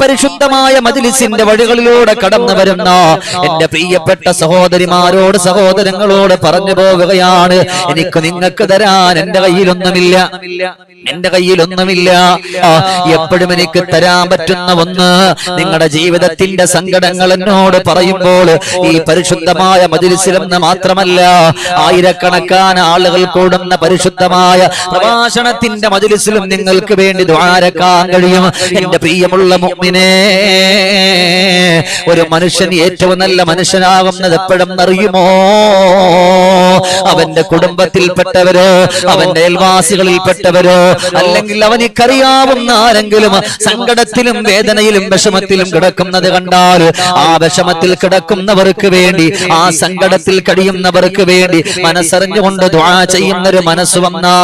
പരിശുദ്ധമായ മജിലിസിന്റെ വഴികളിലൂടെ കടന്നു വരുന്ന എന്റെ പ്രിയപ്പെട്ട സഹോദരിമാരോട് സഹോദരങ്ങളോട് പറഞ്ഞു പോവുകയാണ്. എനിക്ക് നിങ്ങൾക്ക് തരാൻ എന്റെ കയ്യിലൊന്നുമില്ല. എന്റെ കയ്യിൽ ഒന്നുമില്ല എപ്പോഴും എനിക്ക് തരാൻ പറ്റുന്ന ഒന്ന്. നിങ്ങളുടെ ജീവിതത്തിന്റെ സങ്കടങ്ങൾ എന്നോട് പറയുമ്പോൾ ഈ പരിശുദ്ധമായ മജിലിസിലെന്ന് മാത്രമല്ല ആയിരക്കണക്കാന ആളുകൾ കൂടുന്ന പരിശുദ്ധമായ പ്രഭാഷണത്തിന്റെ മജിലിസിലും നിങ്ങൾക്ക് വേണ്ടി ദ്വാരക്കാൻ കഴിയും. എന്റെ പ്രിയമുള്ള മുമ്മിനെ ഒരു മനുഷ്യൻ ഏറ്റവും നല്ല മനുഷ്യനാകുന്നത് എപ്പോഴും അറിയുമോ അവന്റെ കുടുംബത്തിൽപ്പെട്ടവരോ അവന്റെ അയൽവാസികളിൽപ്പെട്ടവരോ അല്ലെങ്കിൽ അവനിക്കറിയാവുന്ന ആരെങ്കിലും സങ്കടത്തിലും വേദനയിലും വിഷമത്തിലും കിടക്കുന്നത് കണ്ടാൽ ആ വിഷമത്തിൽ കിടക്കുന്നവർക്ക് വേണ്ടി ആ സങ്കടത്തിൽ കഴിയുന്നവർക്ക് വേണ്ടി മനസ്സറിഞ്ഞുകൊണ്ട് ദ്വാ ചെയ്യുന്ന ഒരു മനസ്സ് വന്നാൽ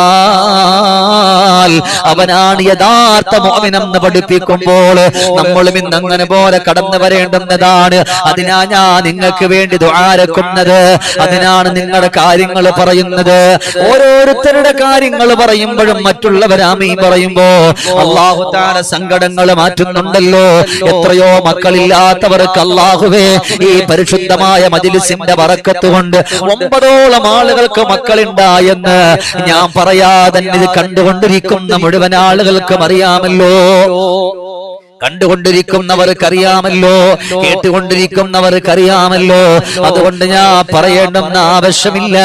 അവനാണ് യഥാർത്ഥ മോമിനെന്ന് പഠിപ്പിക്കുമ്പോൾ നമ്മളും ഇന്ന് അങ്ങനെ പോലെ കടന്നു വരേണ്ടുന്നതാണ്. അതിനാ ഞാൻ നിങ്ങൾക്ക് വേണ്ടി ദ്വാരക്കുന്നത് അതിനാണ് നിങ്ങളുടെ കാര്യങ്ങൾ പറയുന്നത്. ഓരോരുത്തരുടെ കാര്യങ്ങൾ പറയുമ്പോഴും മറ്റുള്ളവരാമീ പറയുമ്പോ അള്ളാഹു താല സങ്കടങ്ങൾ മാറ്റുന്നുണ്ടല്ലോ. എത്രയോ മക്കളില്ലാത്തവർക്ക് അള്ളാഹുവേ ഈ പരിശുദ്ധമായ മജിലിസിന്റെ വറക്കത്ത് കൊണ്ട് ഒമ്പതോളം ആളുകൾക്ക് മക്കളുണ്ടായെന്ന് ഞാൻ പറയാതെ ഇത് കണ്ടുകൊണ്ടിരിക്കുന്ന മുഴുവൻ ആളുകൾക്കും അറിയാമല്ലോ. കണ്ടുകൊണ്ടിരിക്കുന്നവർക്കറിയാമല്ലോ കേട്ടുകൊണ്ടിരിക്കുന്നവർക്കറിയാമല്ലോ. അതുകൊണ്ട് ഞാൻ പറയേണ്ടെന്ന് ആവശ്യമില്ല.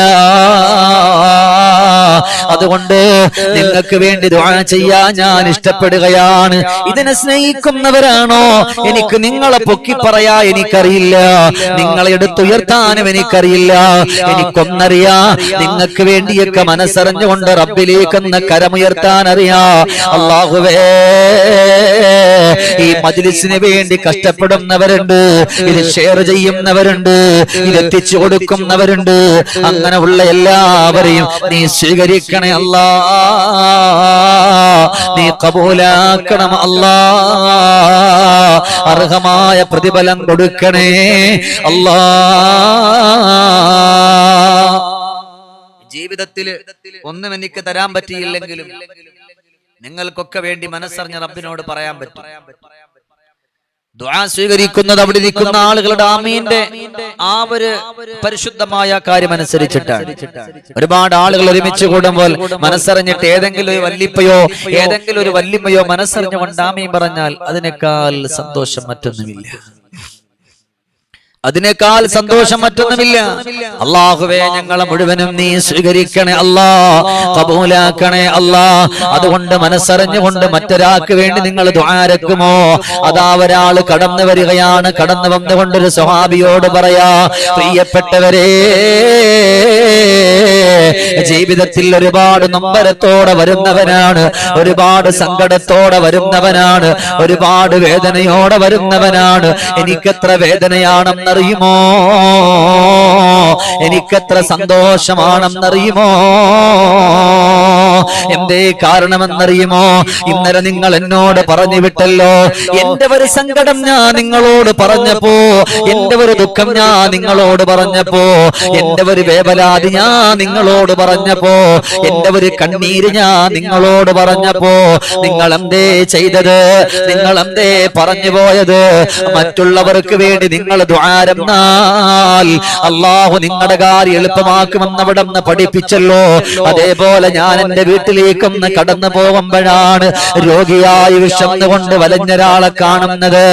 അതുകൊണ്ട് നിങ്ങൾക്ക് വേണ്ടി ചെയ്യാൻ ഞാൻ ഇഷ്ടപ്പെടുകയാണ്. ഇതിനെ സ്നേഹിക്കുന്നവരാണോ? എനിക്ക് നിങ്ങളെ പൊക്കി പറയാ എനിക്കറിയില്ല. നിങ്ങളെ എടുത്തുയർത്താനും എനിക്കറിയില്ല. എനിക്കൊന്നറിയാ നിങ്ങൾക്ക് വേണ്ടിയൊക്കെ മനസ്സറിഞ്ഞുകൊണ്ട് റബ്ബിലേക്കെന്ന് കരമുയർത്താൻ അറിയാ അള്ളാഹുവേ ഈ മജ്ലിസിന് വേണ്ടി കഷ്ടപ്പെടുന്നവരുണ്ട്. ഇത് ഷെയർ ചെയ്യുന്നവരുണ്ട്. ഇത് എത്തിച്ചു കൊടുക്കുന്നവരുണ്ട്. അങ്ങനെ ഉള്ള എല്ലാവരെയും നീ സ്വീകരിക്കണേ അല്ല. നീ കബൂലാക്കണം അല്ല. അർഹമായ പ്രതിഫലം കൊടുക്കണേ അല്ലാ. ജീവിതത്തിൽ ഒന്നും എനിക്ക് തരാൻ പറ്റിയില്ലെങ്കിലും നിങ്ങൾക്കൊക്കെ വേണ്ടി മനസ്സറിഞ്ഞ റബ്ബിനോട് പറയാൻ പറ്റും. ദ്വാ സ്വീകരിക്കുന്നത് അവിടെ ഇരിക്കുന്ന ആളുകളുടെ ആമീന്റെ ആ ഒരു പരിശുദ്ധമായ കാര്യം അനുസരിച്ചിട്ടാണ്. ഒരുപാട് ആളുകൾ ഒരുമിച്ച് കൂടുമ്പോൾ മനസ്സറിഞ്ഞിട്ട് ഏതെങ്കിലും ഒരു വല്ലിപ്പയോ ഏതെങ്കിലും ഒരു വല്ലിമ്മയോ മനസ്സറിഞ്ഞുകൊണ്ട് ആമീൻ പറഞ്ഞാൽ അതിനേക്കാൾ സന്തോഷം മറ്റൊന്നുമില്ല. അതിനേക്കാൾ സന്തോഷം മറ്റൊന്നുമില്ല. അള്ളാഹുവേ ഞങ്ങളെ മുഴുവനും നീ സ്വീകരിക്കണേ അല്ലാ. കബൂലാക്കണേ അല്ലാ. അതുകൊണ്ട് മനസ്സറിഞ്ഞുകൊണ്ട് മറ്റൊരാൾക്ക് വേണ്ടി നിങ്ങൾ ദ്വാരക്കുമോ അതാ ഒരാൾ കടന്നു വരികയാണ്. കടന്നു വന്നുകൊണ്ടൊരു സ്വഹാബിയോട് പറയാ പ്രിയപ്പെട്ടവരെ ജീവിതത്തിൽ ഒരുപാട് നമ്പരത്തോടെ വരുന്നവനാണ്. ഒരുപാട് സങ്കടത്തോടെ വരുന്നവനാണ്. ഒരുപാട് വേദനയോടെ വരുന്നവനാണ്. എനിക്കെത്ര വേദനയാണെന്നറിയുമോ? എനിക്കെത്ര സന്തോഷമാണെന്നറിയുമോ? എന്തേ കാരണമെന്നറിയുമോ? ഇന്നലെ നിങ്ങൾ എന്നോട് പറഞ്ഞു വിട്ടല്ലോ എന്റെ ഒരു സങ്കടം ഞാൻ നിങ്ങളോട് പറഞ്ഞപ്പോ എന്റെ ഒരു ദുഃഖം ഞാൻ നിങ്ങളോട് പറഞ്ഞപ്പോ എന്റെ ഒരു വേവലാതി ഞാൻ നിങ്ങളോട് പറഞ്ഞപ്പോ എന്റെ ഒരു കണ്ണീര് ഞാൻ നിങ്ങളോട് പറഞ്ഞപ്പോ നിങ്ങൾ എന്തേ ചെയ്തത്? നിങ്ങൾ എന്തേ പറഞ്ഞു പോയത്? മറ്റുള്ളവർക്ക് വേണ്ടി നിങ്ങൾ ദ്വാരം അള്ളാഹു നിങ്ങളുടെ കാര്യം എളുപ്പമാക്കുമെന്ന് അവിടെ പഠിപ്പിച്ചല്ലോ. അതേപോലെ ഞാൻ എന്റെ വീട്ടിലേക്കൊന്ന് കടന്നു പോകുമ്പോഴാണ് രോഗിയായി കൊണ്ട് വലഞ്ഞൊരാളെ കാണുന്നത്.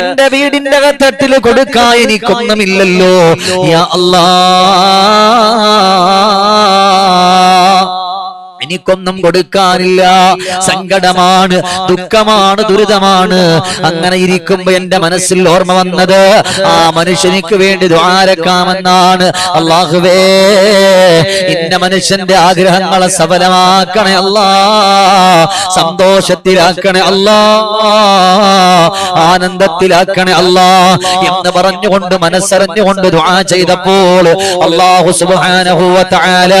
എന്റെ വീടിന്റെ അകത്തട്ടിൽ കൊടുക്കാൻ എനിക്കൊന്നുമില്ലല്ലോ. യാ അല്ലാ. എനിക്കൊന്നും കൊടുക്കാനില്ല. സങ്കടമാണ് ദുഃഖമാണ് ദുരിതമാണ്. അങ്ങനെ ഇരിക്കുമ്പോ എന്റെ മനസ്സിൽ ഓർമ്മ വന്നത് ആ മനുഷ്യനിക്ക് വേണ്ടി ദ്വാരക്കാമെന്നാണ് അള്ളാഹുവേ ഇന്ന മനുഷ്യന്റെ ആഗ്രഹങ്ങളെ സഫലമാക്കണേ അല്ലാ. സന്തോഷത്തിലാക്കണേ അല്ലാ. ആനന്ദത്തിലാക്കണേ അല്ലാ. എന്ന് പറഞ്ഞുകൊണ്ട് മനസ്സറിഞ്ഞുകൊണ്ട് ദ്വാ ചെയ്തപ്പോൾ അള്ളാഹു സുബ്ഹാനഹു വ തആല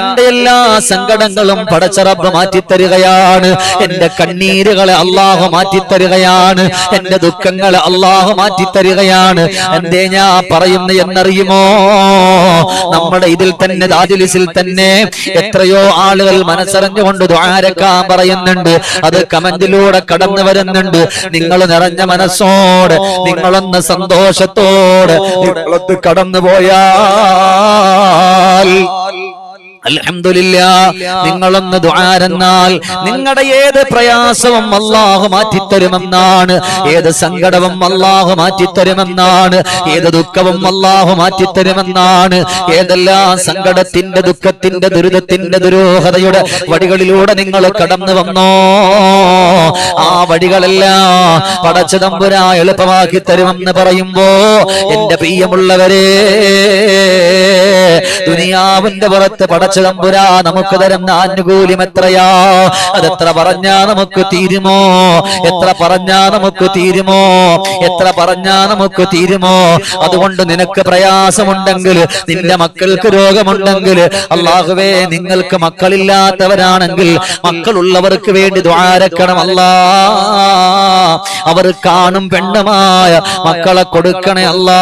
എന്റെ എല്ലാ സങ്കടങ്ങളും പടച്ചറബ് മാറ്റിത്തരികയാണ്. എന്റെ കണ്ണീരുകളെ അള്ളാഹു മാറ്റിത്തരികയാണ്. എന്റെ ദുഃഖങ്ങളെ അള്ളാഹു മാറ്റിത്തരികയാണ്. എന്തേ ഞാൻ പറയുന്നു എന്നറിയുമോ? നമ്മുടെ ഇതിൽ തന്നെ ദാദിലിസിൽ തന്നെ എത്രയോ ആളുകൾ മനസ്സറിഞ്ഞുകൊണ്ട് ദ്വാരക്കാൻ പറയുന്നുണ്ട്. അത് കമന്റിലൂടെ കടന്നു വരുന്നുണ്ട്. നിങ്ങൾ നിറഞ്ഞ മനസ്സോട് നിങ്ങളൊന്ന് സന്തോഷത്തോട് നിങ്ങളൊന്ന് കടന്നുപോയാൽ നിങ്ങളൊന്ന് ദ്വാരെന്നാൽ നിങ്ങളുടെ ഏത് പ്രയാസവും അള്ളാഹു മാറ്റിത്തരുമെന്നാണ്. ഏത് സങ്കടവും അള്ളാഹു മാറ്റിത്തരുമെന്നാണ്. ഏത് ദുഃഖവും അള്ളാഹു മാറ്റിത്തരുമെന്നാണ്. ഏതെല്ലാം സങ്കടത്തിന്റെ ദുഃഖത്തിന്റെ ദുരിതത്തിന്റെ ദുരൂഹതയുടെ വടികളിലൂടെ നിങ്ങൾ കടന്നു വന്നോ? ആ വഴികളെല്ലാം പടച്ച തമ്പുരാ എളുപ്പമാക്കി തരുമെന്ന് പറയുമ്പോ എന്റെ പ്രിയമുള്ളവരെ ദുനിയാവിന്റെ പുറത്ത് പടച്ച തമ്പുരാ നമുക്ക് തരുന്ന ആനുകൂല്യം എത്രയാ അതെത്ര പറഞ്ഞാ നമുക്ക് തീരുമോ എത്ര പറഞ്ഞാ നമുക്ക് തീരുമോ എത്ര പറഞ്ഞാ നമുക്ക് തീരുമോ അതുകൊണ്ട് നിനക്ക് പ്രയാസമുണ്ടെങ്കിൽ നിന്റെ മക്കൾക്ക് രോഗമുണ്ടെങ്കിൽ അള്ളാഹുവേ നിങ്ങൾക്ക് മക്കളില്ലാത്തവരാണെങ്കിൽ മക്കളുള്ളവർക്ക് വേണ്ടി ദ്വാരക്കണം അല്ല അവർ കാണും പെണ്ണുമായ മക്കളെ കൊടുക്കണേ അല്ലാ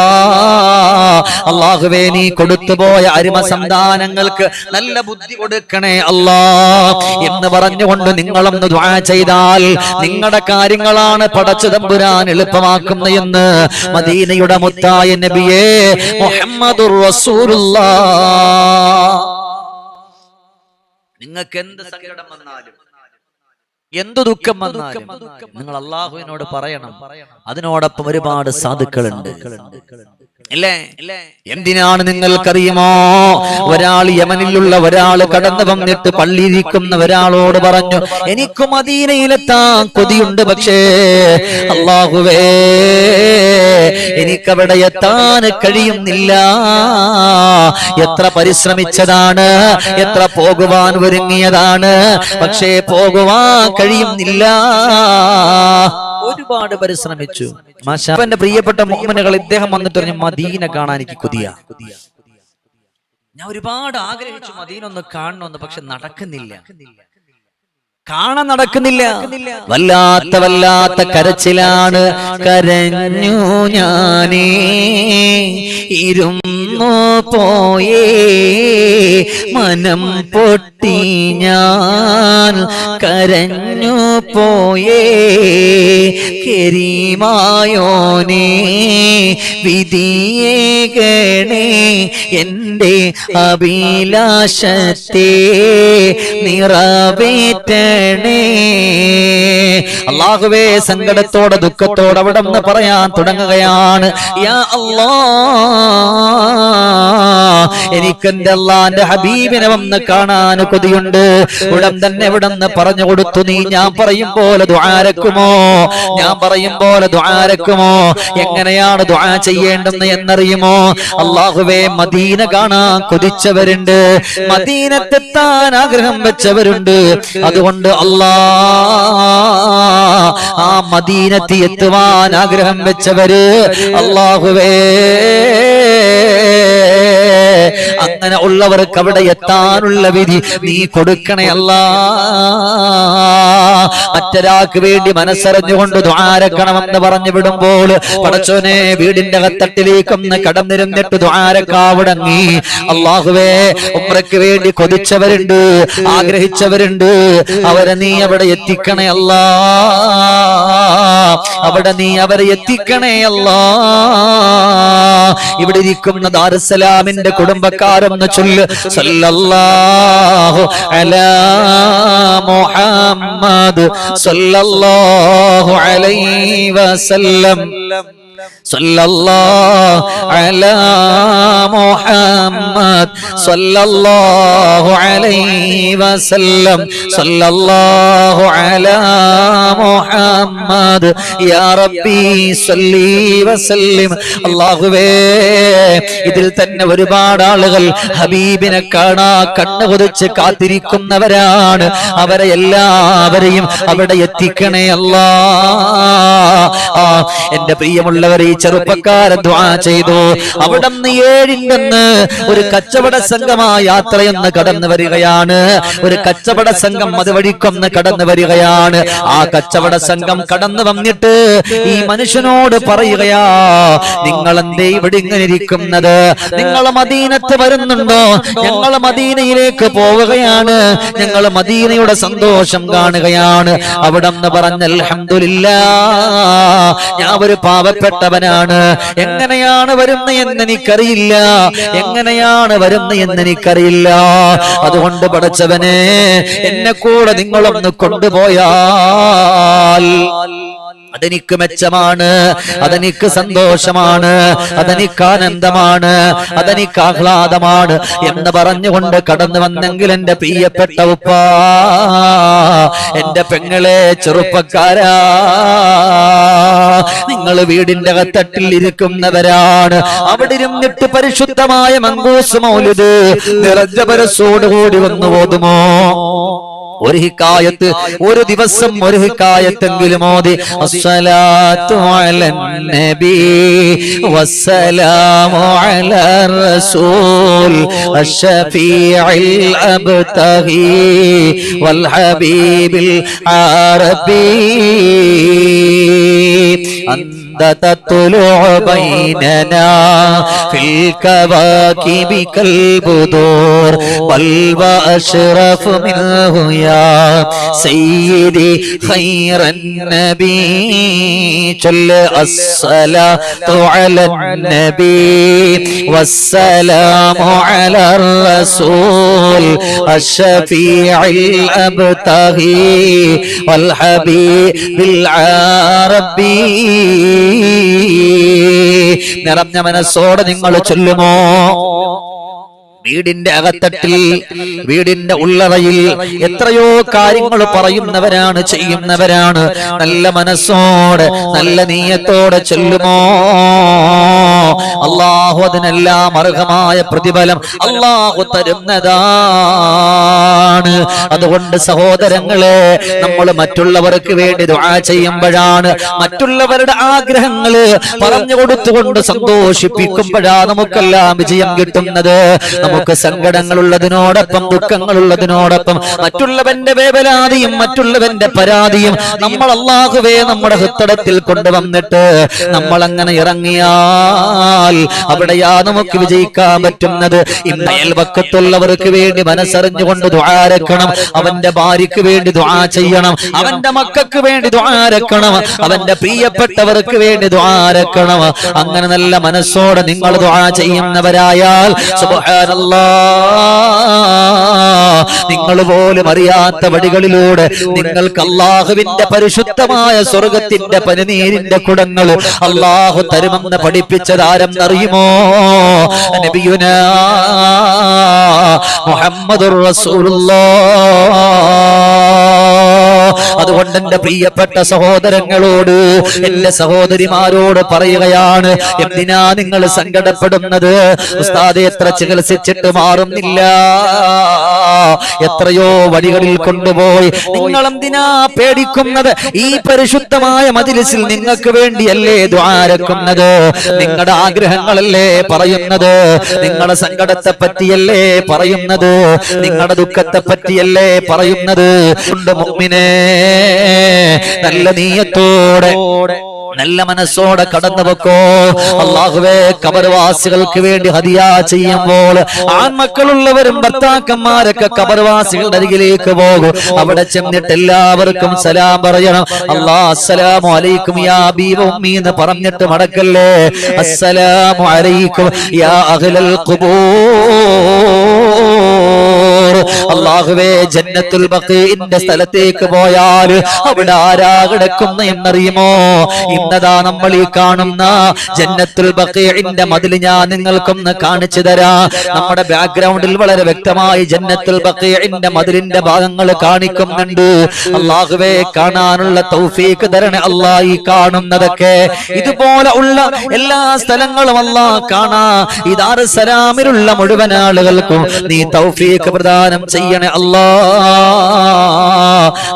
അള്ളാഹുവേ നീ കൊടുത്തുപോയ അരിമ സന്താനങ്ങൾക്ക് നല്ല ബുദ്ധി കൊടുക്കണേ അല്ലാ. എന്ന് പറഞ്ഞുകൊണ്ട് നിങ്ങളൊന്ന് ദ്വാ ചെയ്താൽ നിങ്ങളുടെ കാര്യങ്ങളാണ് പടച്ചു തമ്പുരാൻ എളുപ്പമാക്കുന്ന എന്ന് മദീനയുടെ മുത്തായ നബിയേ മുഹമ്മദുർ റസൂലുള്ള. നിങ്ങൾക്ക് എന്ത് സങ്കടം വന്നാലും എന്ത് ദുഃഖം വന്നാലും നിങ്ങൾ അള്ളാഹുവിനോട് പറയണം. അതിനോടൊപ്പം ഒരുപാട് സാധുക്കളുണ്ട്. എന്തിനാണ് നിങ്ങൾക്കറിയുമോ ഒരാൾ യമനിലുള്ള ഒരാൾ കടന്നു വന്നിട്ട് പള്ളിയിരിക്കുന്ന ഒരാളോട് പറഞ്ഞു എനിക്ക് മദീനയിലെത്താൻ കൊതിയുണ്ട് പക്ഷേ അള്ളാഹുവേ എനിക്കവിടെ എത്താൻ കഴിയുന്നില്ല. എത്ര പരിശ്രമിച്ചതാണ് എത്ര പോകുവാൻ ഒരുങ്ങിയതാണ് പക്ഷേ പോകുവാൻ കഴിയുന്നില്ല. ഒരുപാട് പരിശ്രമിച്ചു. മാഷാന്റെ പ്രിയപ്പെട്ട മോഹനകൾ ഇദ്ദേഹം വന്നിട്ട് പറഞ്ഞു മദീന കാണാൻ എനിക്ക് കുതിയ. ഞാൻ ഒരുപാട് ആഗ്രഹിച്ചു മദീന ഒന്ന് കാണണമെന്ന് പക്ഷെ നടക്കുന്നില്ല. കാണാൻ നടക്കുന്നില്ല. വല്ലാത്ത വല്ലാത്ത കരച്ചിലാണ് കരഞ്ഞു ഞാനേ. ഇരുന്നു പോയേ. മനം പൊട്ടി ഞാൻ കരഞ്ഞു പോയേ. കെരിമായോനേ വിധിയേ എന്റെ അഭിലാഷത്തെ നിറവേറ്റണേ. അള്ളാഹുവേ സങ്കടത്തോടെ ദുഃഖത്തോടെ അവിടെ നിന്ന് പറയാൻ തുടങ്ങുകയാണ്. യാ അല്ലാ എനിക്ക് എന്റെ അള്ളാന്റെ ഹബീബിനെ വന്ന് കാണാൻ കൊതിയുണ്ട്. ഉടൻ തന്നെ ഇവിടെ നിന്ന് പറഞ്ഞു കൊടുത്തു. നീ ഞാൻ പറയും പോലെ ദ്വാരക്കുമോ ഞാൻ പറയും പോലെ ദ്വാരക്കുമോ എങ്ങനെയാണ് ദ്വാ ചെയ്യേണ്ടെന്ന് എന്നറിയുമോ? അള്ളാഹുവേ മദീന കാണാൻ കൊതിച്ചവരുണ്ട്. മദീനത്തെത്താൻ ആഗ്രഹം വെച്ചവരുണ്ട്. അതുകൊണ്ട് അള്ളാ ആ മദീനത്തി എത്തുവാൻ ആഗ്രഹം വെച്ചവര് അള്ളാഹുവേ. അങ്ങനെ ഉള്ളവർക്ക് അവിടെ എത്താനുള്ള വിധി നീ കൊടുക്കണേ അല്ല. മറ്റൊരാൾക്ക് വേണ്ടി മനസ്സറിഞ്ഞുകൊണ്ട് ദ്വാരക്കണമെന്ന് പറഞ്ഞു വിടുമ്പോൾ പടച്ചോനെ വീടിന്റെ കത്തട്ടിലേക്കൊന്ന് കടന്നിരുന്നിട്ട് ദ്വാരക്കാവിടങ്ങി അള്ളാഹുവേ ഉമ്രക്ക് വേണ്ടി കൊതിച്ചവരുണ്ട് ആഗ്രഹിച്ചവരുണ്ട്. അവരെ നീ അവിടെ എത്തിക്കണേ അല്ല. അവിടെ നീ അവരെ എത്തിക്കണേ അല്ല. ഇവിടെ ഇരിക്കുന്ന ദാറുസലാമിന്റെ കുടുംബക്കാരെന്ന് ചൊല്ല് സല്ലല്ലാഹു അലാ മുഹമ്മദ് സല്ലല്ലാഹു അലൈഹി വസല്ലം. അലാ മുഹമ്മദ് സല്ലല്ലാഹു അലൈഹി വസല്ലം. സല്ലല്ലാഹു അലാ മുഹമ്മദ്. യാ റബ്ബി സല്ലി അല്ലാഹുവേ ഇതിൽ തന്നെ ഒരുപാട് ആളുകൾ ഹബീബിനെ കാണാ കണ്ണുകൊതിച്ച് കാത്തിരിക്കുന്നവരാണ്. അവരെ എല്ലാവരെയും അവിടെ എത്തിക്കണേ അല്ല. എന്റെ പ്രിയമുള്ളവരെ ചെറുപ്പക്കാരൻ ചെയ്തു. അവിടെ നിന്ന് ഒരു കച്ചവട സംഘമായ യാത്രയെന്ന് കടന്നു വരികയാണ്. ഒരു കച്ചവട സംഘം അതുവഴിക്കൊന്ന് കടന്നു വരികയാണ്. ആ കച്ചവട സംഘം കടന്നു വന്നിട്ട് ഈ മനുഷ്യനോട് പറയുകയാ നിങ്ങൾ എന്തേ ഇവിടെ ഇങ്ങനെ ഇരിക്കുന്നത്? നിങ്ങൾ മദീനത്ത് വരുന്നുണ്ടോ? ഞങ്ങൾ മദീനയിലേക്ക് പോവുകയാണ്. ഞങ്ങൾ മദീനയുടെ സന്തോഷം കാണുകയാണ്. അവിടെ നിന്ന് പറഞ്ഞ ഞാൻ ഒരു പാവപ്പെട്ടവനാണ് എങ്ങനെയാണ് വരുന്നത് എന്ന് എനിക്കറിയില്ല. എങ്ങനെയാണ് വരുന്നത് എന്ന് എനിക്കറിയില്ല. അതുകൊണ്ട് പഠിച്ചവനെ എന്നെ കൂടെ നിങ്ങളൊന്ന് കൊണ്ടുപോയാൽ. അതെനിക്ക് മെച്ചമാണ് അതെനിക്ക് സന്തോഷമാണ് അതെനിക്ക് ആനന്ദമാണ് അതെനിക്ക് ആഹ്ലാദമാണ് എന്ന് പറഞ്ഞുകൊണ്ട് കടന്നു വന്നെങ്കിൽ എന്റെ പ്രിയപ്പെട്ട ഉപ്പ എന്റെ പെങ്ങളെ ചെറുപ്പക്കാരാ നിങ്ങൾ വീടിന്റെ അകത്തട്ടിൽ ഇരിക്കുന്നവരാണ്. അവിടെ ഇരുന്നിട്ട് പരിശുദ്ധമായ മങ്കൂസ് മൗലിത് നിറഞ്ഞ പരസോടുകൂടി വന്നു ഓതുമോ ഒരു ഹിക്കായത്ത് ഒരു ദിവസം ഒരു ഹിക്കായത്തെങ്കിലും ഓതി അസ്സലാത്തു അലൻ നബി വസ്സലാമു അലാ റസൂൽ അബ്തഹി വൽ ഹബീബിൽ ആറബി. أنت تطلع بيننا. في الكواكب كالبدور بل وأشرف منه يا سيدي خير النبي. جل الصلاة على النبي والسلام على الرسول الشفيع الأبتغي والحبيب العربي. നിറഞ്ഞ മനസ്സോടെ നിങ്ങൾ ചൊല്ലുമോ? വീടിന്റെ അകത്തട്ടിൽ വീടിന്റെ ഉള്ളറയിൽ എത്രയോ കാര്യങ്ങൾ പറയുന്നവരാണ് ചെയ്യുന്നവരാണ്. നല്ല മനസ്സോടെ നല്ല നീയത്തോടെ ചെല്ലുമോ? അള്ളാഹു അതിനെല്ലാം അർഹമായ പ്രതിഫലം അള്ളാഹു തരുന്നതാണ്. അതുകൊണ്ട് സഹോദരങ്ങളെ നമ്മൾ മറ്റുള്ളവർക്ക് വേണ്ടി ദുആ ചെയ്യുമ്പോഴാണ് മറ്റുള്ളവരുടെ ആഗ്രഹങ്ങൾ പറഞ്ഞു കൊടുത്തുകൊണ്ട് സന്തോഷിപ്പിക്കുമ്പോഴാണ് നമുക്കെല്ലാം വിജയം കിട്ടുന്നത്. നമുക്ക് സങ്കടങ്ങളുള്ളതിനോടൊപ്പം ദുഃഖങ്ങളുള്ളതിനോടൊപ്പം മറ്റുള്ളവന്റെ വേവലാതിയും മറ്റുള്ളവന്റെ പരാതിയും നമ്മൾ അള്ളാഹുവേ നമ്മുടെ ഹൃത്തടത്തിൽ കൊണ്ടുവന്നിട്ട് നമ്മൾ അങ്ങനെ ഇറങ്ങിയാൽ അവിടെയാ നമുക്ക് വിജയിക്കാൻ പറ്റുന്നത്. ഇന്ന് അയൽവക്കത്തുള്ളവർക്ക് വേണ്ടി മനസ്സറിഞ്ഞുകൊണ്ട് ദ്വാരക്കണം അവന്റെ ഭാര്യക്ക് വേണ്ടി ദ്വാ ചെയ്യണം. അവന്റെ മക്കൾക്ക് വേണ്ടി ദ്വാരക്കണം അവന്റെ പ്രിയപ്പെട്ടവർക്ക് വേണ്ടി ദ്വാരക്കണം അങ്ങനെ നല്ല മനസ്സോടെ നിങ്ങൾ ദ്വാ ചെയ്യുന്നവരായാൽ നിങ്ങൾ പോലും അറിയാത്ത വഴികളിലൂടെ നിങ്ങൾക്ക് അള്ളാഹുവിന്റെ പരിശുദ്ധമായ സ്വർഗത്തിന്റെ പനിനീരിന്റെ കുടങ്ങൾ അള്ളാഹു തരുമെന്ന് പഠിപ്പിച്ചത് അറിയുമോ? നബിയുന മുഹമ്മദ് റസൂലുള്ളാഹ് അതുകൊണ്ട് എന്റെ പ്രിയപ്പെട്ട സഹോദരങ്ങളോട് എന്റെ സഹോദരിമാരോട് പറയുകയാണ് എന്തിനാ നിങ്ങൾ സങ്കടപ്പെടുന്നത്? ഉസ്താദെ എത്ര ചികിത്സിച്ചിട്ട് മാറുന്നില്ല? എത്രയോ വഴികളിൽ കൊണ്ടുപോയി. നിങ്ങൾ എന്തിനാ പേടിക്കുന്നത്? ഈ പരിശുദ്ധമായ മജിലിസിൽ നിങ്ങൾക്ക് വേണ്ടിയല്ലേ ദ്വാരക്കുന്നത് നിങ്ങളുടെ ആഗ്രഹങ്ങളല്ലേ പറയുന്നത്? നിങ്ങളുടെ സങ്കടത്തെ പറ്റിയല്ലേ പറയുന്നത്? നിങ്ങളുടെ ദുഃഖത്തെ പറ്റിയല്ലേ പറയുന്നത്? ഉണ്ട് നല്ല നീയത്തോടെ നല്ല മനസ്സോടെ കടന്നു വെക്കോ അള്ളാഹുവേ കബർവാസികൾക്ക് വേണ്ടി ഹതിയ ചെയ്യുമ്പോൾ ആൺമക്കളുള്ളവരും ഭർത്താക്കന്മാരൊക്കെ കബർവാസികളുടെ അരികിലേക്ക് പോകും. അവിടെ ചെന്നിട്ട് എല്ലാവർക്കും സലാം പറയണം. അള്ളാ അസ്സലാമു അലൈക്കും യാ ബീവ എന്ന് പറഞ്ഞിട്ട് മടക്കല്ലേ? അസ്സലാമു അലൈക്കും യാ അഹ്ലൽ ഖുബൂർ. അള്ളാഹുവേ ജന്നത്തുൽ ബഖീന്റെ സ്ഥലത്തേക്ക് പോയാൽ അവിടെ ആരാ കിടക്കുന്ന എന്നറിയുമോ? ഇന്നതാ നമ്മൾ ഈ കാണുന്ന ജന്നത്തുൽ ബഖീന്റെ മതിൽ ഞാൻ നിങ്ങൾക്കൊന്ന് കാണിച്ചു തരാം. നമ്മുടെ ബാക്ക്ഗ്രൗണ്ടിൽ വളരെ വ്യക്തമായി ജന്നത്തുൽ ബഖീന്റെ മതിലിന്റെ ഭാഗങ്ങൾ കാണിക്കുന്നുണ്ട്. അള്ളാഹുവേ കാണാനുള്ള തൗഫീക്ക് തരണേ അല്ലാ ഈ കാണുന്നതൊക്കെ. ഇതുപോലെ ഉള്ള എല്ലാ സ്ഥലങ്ങളും അല്ലാ കാണാ. ഇതാറ് സലാമിലുള്ള മുഴുവൻ ആളുകൾക്കും നീ തൗഫീക്ക് പ്രദാനം ചെയ്യണേ. അല്ലാ.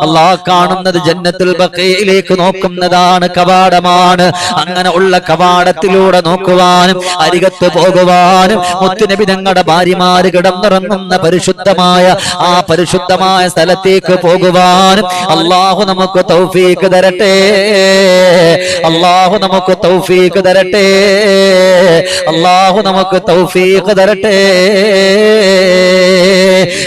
അല്ലാ കാണുന്നത് ജന്നത്തിൽ ബക്കയിലേക്ക് നോക്കുന്നതാണ് കവാടമാണ്. അങ്ങനെ ഉള്ള കവാടത്തിലൂടെ നോക്കുവാനും അരികത്ത് പോകുവാനും മുത്തുനബി ഞങ്ങളുടെ ഭാര്യമാര് കിടന്നിറങ്ങുന്ന പരിശുദ്ധമായ ആ പരിശുദ്ധമായ സ്ഥലത്തേക്ക് പോകുവാനും അള്ളാഹു നമുക്ക് തൗഫീക്ക് തരട്ടെ. അള്ളാഹു നമുക്ക് തൗഫീക്ക് തരട്ടെ. അള്ളാഹു നമുക്ക് തൗഫീക്ക് തരട്ടെ.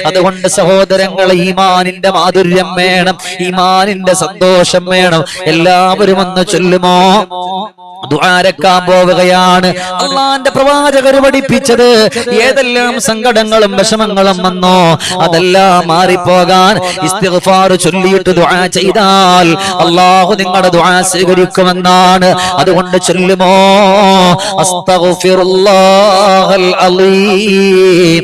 അതുകൊണ്ട് സഹോദരങ്ങൾ ഈമാനിന്റെ മാധുര്യം വേണം ഈമാനിന്റെ സന്തോഷം വേണം. എല്ലാവരും ഒന്ന് ചൊല്ലുമോ? ദുആരക്കാൻ പോവുകയാണ്. അള്ളാന്റെ പ്രവാചകർ പഠിപ്പിച്ചത് ഏതെല്ലാം സങ്കടങ്ങളും വിഷമങ്ങളും വന്നോ അതെല്ലാം മാറിപ്പോകാൻ ഇസ്തിഗ്ഫാർ ചൊല്ലിയിട്ട് ദുആ ചെയ്താൽ അള്ളാഹു നിങ്ങളുടെ ദുആ സ്വീകരിക്കുമെന്നാണ്. അതുകൊണ്ട് ചൊല്ലുമോ? അസ്തഗ്ഫിറുല്ലാഹൽ അലീം.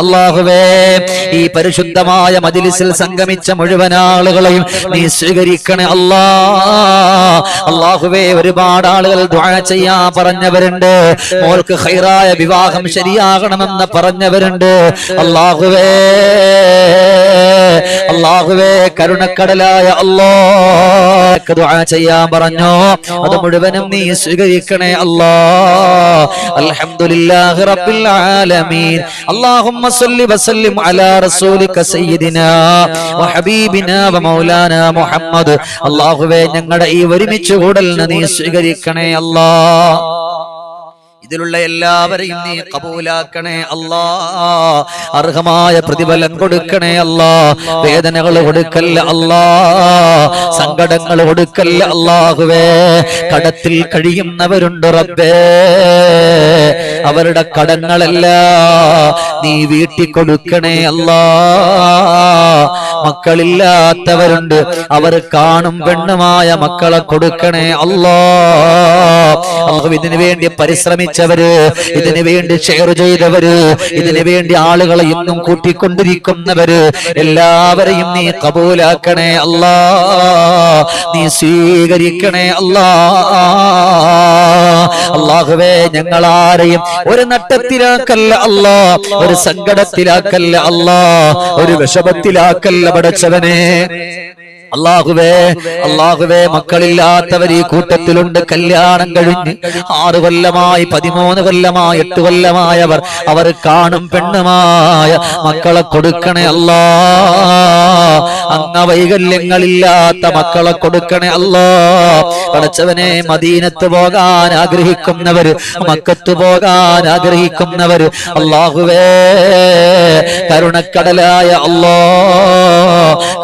അല്ലാഹുവേ ഈ പരിശുദ്ധമായ മജ്ലിസിൽ സംഗമിച്ച മുഴുവൻ ആളുകളെയും നീ സ്വീകരിക്കണേ അല്ലാ. അല്ലാഹുവേ ഒരുപാട് ആളുകൾ ദുആ ചെയ്യാൻ പറഞ്ഞവരുണ്ട്. മോൾക്ക് ഹൈറായ വിവാഹം ശരിയാകണമെന്ന് പറഞ്ഞവരുണ്ട്. അല്ലാഹുവേ അള്ളാഹുവേ കരുണക്കടലായ അള്ളാഹ് ദുആ ചെയ്യാൻ പറഞ്ഞു. അത് മുഴുവനും നീ സ്വീകരിക്കണേ അല്ലാ അൽഹംദുലില്ലാഹി റബ്ബിൽ ആലമീൻ. അല്ലാഹുമ്മ സല്ലി അലാ റസൂലിക സയ്യിദിനാ മുഹമ്മദ്. അല്ലാഹുവേ ഞങ്ങളുടെ ഈ ഒരുമിച്ച് കൂടലിനെ നീ സ്വീകരിക്കണേ അല്ലാ ഇതിലുള്ള എല്ലാവരെയും നീ കബൂലാക്കണേ അല്ലാ. അർഹമായ പ്രതിഫലം കൊടുക്കണേ അല്ലാ. വേദനകൾ കൊടുക്കല്ല അല്ലാ. സങ്കടങ്ങൾ കൊടുക്കല്ല അല്ലാഹുവേ. കടത്തിൽ കഴിയുന്നവരുണ്ട് റബ്ബേ. അവരുടെ കടങ്ങളല്ല നീ വീട്ടിക്കൊടുക്കണേ അല്ലാ. മക്കളില്ലാത്തവരുണ്ട്. അവർ കാണും പെണ്ണുമായ മക്കളെ കൊടുക്കണേ അല്ലോ. ഇതിനു വേണ്ടി പരിശ്രമിച്ചവര് ഇതിനു വേണ്ടി ഷെയർ ചെയ്തവര് ഇതിനു വേണ്ടി ആളുകളെ ഇന്നും കൂട്ടിക്കൊണ്ടിരിക്കുന്നവര് എല്ലാവരെയും നീ കബൂലാക്കണേ അല്ലാ. നീ സ്വീകരിക്കണേ അല്ലാ. അള്ളാഹുവേ ഞങ്ങൾ ആരെയും ഒരു നട്ടത്തിലാക്കല്ല അല്ലാ. ഒരു സങ്കടത്തിലാക്കല്ല അല്ലാ. ഒരു വിഷമത്തിലാക്കല്ല പടച്ചവനെ അള്ളാഹുവേ അള്ളാഹുവേ മക്കളില്ലാത്തവർ ഈ കൂട്ടത്തിലുണ്ട്. കല്യാണം കഴിഞ്ഞ് ആറ് കൊല്ലമായി പതിമൂന്ന് കൊല്ലമായി എട്ട് കൊല്ലമായവർ അവർ കാണും പെണ്ണുമായ മക്കളെ കൊടുക്കണേ അല്ലാ. അംഗവൈകല്യങ്ങളില്ലാത്ത മക്കളെ കൊടുക്കണേ അല്ലോ. പടച്ചവനെ മദീനത്ത് പോകാൻ ആഗ്രഹിക്കുന്നവര് മക്കത്ത് പോകാൻ ആഗ്രഹിക്കുന്നവര് അള്ളാഹുവേ കരുണക്കടലായ അല്ലോ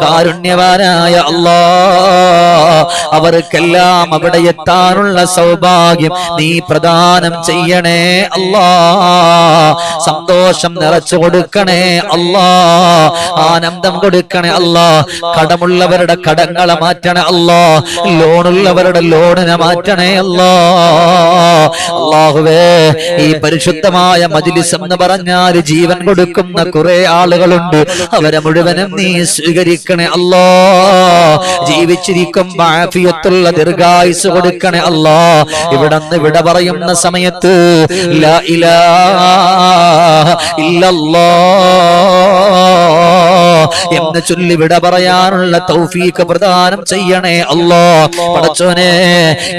കാരുണ്യവാനായ അല്ലോ. അവർക്കെല്ലാം അവിടെ എത്താനുള്ള സൗഭാഗ്യം നീ പ്രദാനം ചെയ്യണേ അല്ലാ. സന്തോഷം നിറച്ചു കൊടുക്കണേ അല്ലാ. ആനന്ദം കൊടുക്കണേ അല്ലാ. കടമുള്ളവരുടെ കടങ്ങളെ മാറ്റണേ അല്ലോ ലോണുള്ളവരുടെ ലോണിനെ മാറ്റണേ അല്ലോ അള്ളാഹുവേ ഈ പരിശുദ്ധമായ മജിലിസം എന്ന് പറഞ്ഞാൽ ജീവൻ കൊടുക്കുന്ന കുറെ ആളുകളുണ്ട്. അവരെ മുഴുവനും നീ സ്വീകരിക്കണേ അല്ലോ ജീവിച്ചിരിക്കും മാഫിയത്തുള്ള ദീർഘായുസ് കൊടുക്കണേ അല്ലോ ഇവിടെ നിന്ന് വിട പറയുന്ന സമയത്ത് ലാ ഇലാഹ ഇല്ലല്ലാഹ് എന്ന് ചൊല്ലി വിട പറയാനുള്ള തൗഫീക്ക് പ്രദാനം ചെയ്യണേ അല്ലാ. പടച്ചോനെ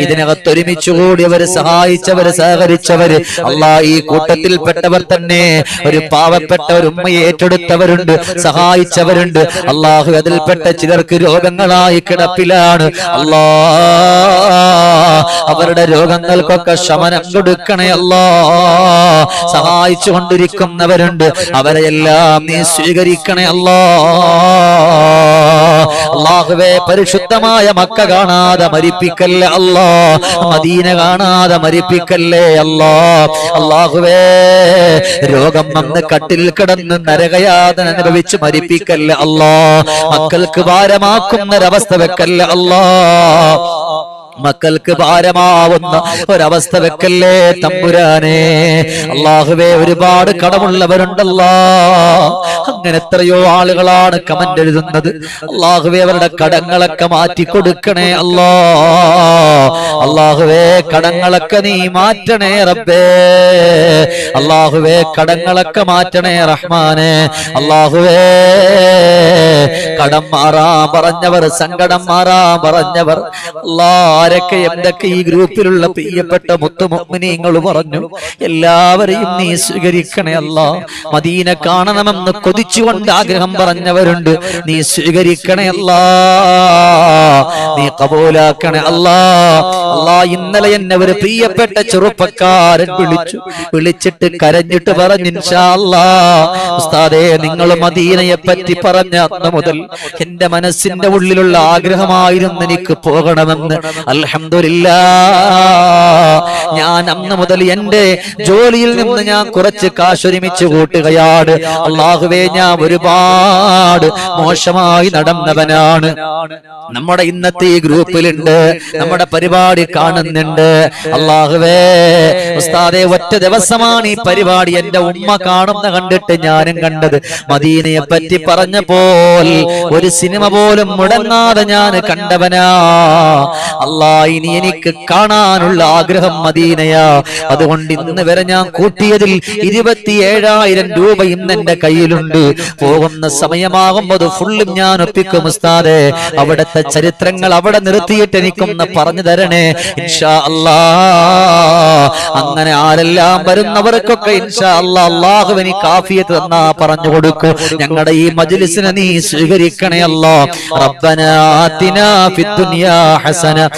ഇതിനകത്ത് കൂടി അവർ സഹായിച്ചവര് സഹകരിച്ചവര് അല്ലാ ഈ കൂട്ടത്തിൽപ്പെട്ടവർ തന്നെ ഒരു പാവപ്പെട്ട ഒരു ഉമ്മയെ ഏറ്റെടുത്തവരുണ്ട് സഹായിച്ചവരുണ്ട്. അള്ളാഹു അതിൽപ്പെട്ട ചിലർക്ക് രോഗങ്ങളായി കിടപ്പിലാണ്. അല്ലാ അവരുടെ രോഗങ്ങൾക്കൊക്കെ ശമനം കൊടുക്കണേ അല്ലാ. സഹായിച്ചു കൊണ്ടിരിക്കുന്നവരുണ്ട് അവരെയെല്ലാം നീ സ്വീകരിക്കണേ അല്ലാ. അള്ളാഹുവേ പരിശുദ്ധമായ മക്ക കാണാതെ മരിപ്പിക്കല്ലേ അല്ലാ മദീന കാണാതെ മരിപ്പിക്കല്ലേ അല്ലാ അള്ളാഹുവേ രോഗം വന്ന് കട്ടിൽ കിടന്ന് നരകയാതന അനുഭവിച്ച് മരിപ്പിക്കല്ലേ അല്ലാ മക്കൾക്ക് ഭാരമാക്കുന്നൊരവസ്ഥ വെക്കല്ലേ അല്ലാ മക്കൾക്ക് ഭാരമാവുന്ന ഒരവസ്ഥ വെക്കല്ലേ തമ്പുരാനെ? അള്ളാഹുവേ ഒരുപാട് കടമുള്ളവരുണ്ടല്ലോ. അങ്ങനെ എത്രയോ ആളുകളാണ് കമന്റ് എഴുതുന്നത്. അള്ളാഹുവേ അവരുടെ കടങ്ങളൊക്കെ മാറ്റി കൊടുക്കണേ അല്ലാ. അള്ളാഹുവേ കടങ്ങളൊക്കെ നീ മാറ്റണേ റബ്ബേ. അള്ളാഹുവേ കടങ്ങളൊക്കെ മാറ്റണേ റഹ്മാനെ. അള്ളാഹുവേ കടം മാറാ പറഞ്ഞവർ സങ്കടം മാറാ പറഞ്ഞവർ അല്ലാ ആരൊക്കെ എന്തൊക്കെ ഈ ഗ്രൂപ്പിലുള്ള പ്രിയപ്പെട്ട മുത്തുമൊമിനിങ്ങൾ പറഞ്ഞു? എല്ലാവരെയും നീ സ്വീകരിക്കണേ അല്ല. മദീന കാണണമെന്ന് കൊതിച്ചുകൊണ്ട് ആഗ്രഹം പറഞ്ഞവരുണ്ട്. നീ സ്വീകരിക്കണേ അല്ല. നീ കബൂലാക്കണേ അല്ല. അല്ലാ ഇന്നലെ എന്നെ ഒരു പ്രിയപ്പെട്ട ചെറുപ്പക്കാരൻ വിളിച്ചു. വിളിച്ചിട്ട് കരഞ്ഞിട്ട് പറഞ്ഞു ഉസ്താദേ നിങ്ങൾ മദീനയെ പറ്റി പറഞ്ഞ അന്ന് മുതൽ എന്റെ മനസ്സിന്റെ ഉള്ളിലുള്ള ആഗ്രഹമായിരുന്നു എനിക്ക് പോകണമെന്ന്. അൽഹംദുലില്ല. ഞാൻ അന്ന് മുതൽ എന്റെ ജോലിയിൽ നിന്ന് ഞാൻ കുറച്ച് കാശൊരുമിച്ച് കൂട്ടുകയാണ്. അള്ളാഹുവേ ഞാൻ ഒരുപാട് മോശമായി നടന്നവനാണ്. നമ്മുടെ ഇന്നത്തെ ഈ ഗ്രൂപ്പിലുണ്ട്. നമ്മുടെ പരിപാടി കാണുന്നുണ്ട്. അള്ളാഹുവേ ഉസ്താദെ ഒറ്റ ദിവസമാണ് ഈ പരിപാടി എന്റെ ഉമ്മ കാണുന്ന കണ്ടിട്ട് ഞാനും കണ്ടത്. മദീനയെ പറ്റി പറഞ്ഞപ്പോൾ ഒരു സിനിമ പോലും മുടങ്ങാതെ ഞാൻ കണ്ടവനാ. ഇനി എനിക്ക് കാണാനുള്ള ആഗ്രഹം മദീനയാ. അതുകൊണ്ട് ഇന്ന് വരെ ഞാൻ കൂട്ടിയതിൽ ഇരുപത്തിയേഴായിരം രൂപ ഇന്ന് എന്റെ കയ്യിലുണ്ട്. പോകുന്ന സമയമാകുമ്പോൾ ഫുള്ളും ഞാൻ ഒപ്പിക്കും ഉസ്താദെ. അവിടുത്തെ ചരിത്രങ്ങൾ അവിടെ നിർത്തിയിട്ട് എനിക്കൊന്ന് പറഞ്ഞു തരണേ. ഇൻഷാ അല്ലാ. അങ്ങനെ ആരെല്ലാം വരുന്നവർക്കൊക്കെ ഇൻഷാ അല്ലാ അള്ളാഹു എനിക്ക് കാഫിയത്ത് തന്നാ പറഞ്ഞു കൊടുക്കൂ. ഞങ്ങളുടെ ഈ മജ്ലിസിനെ നീ സ്വീകരിക്കണേ അല്ലോ. റബ്ബന ഹസന.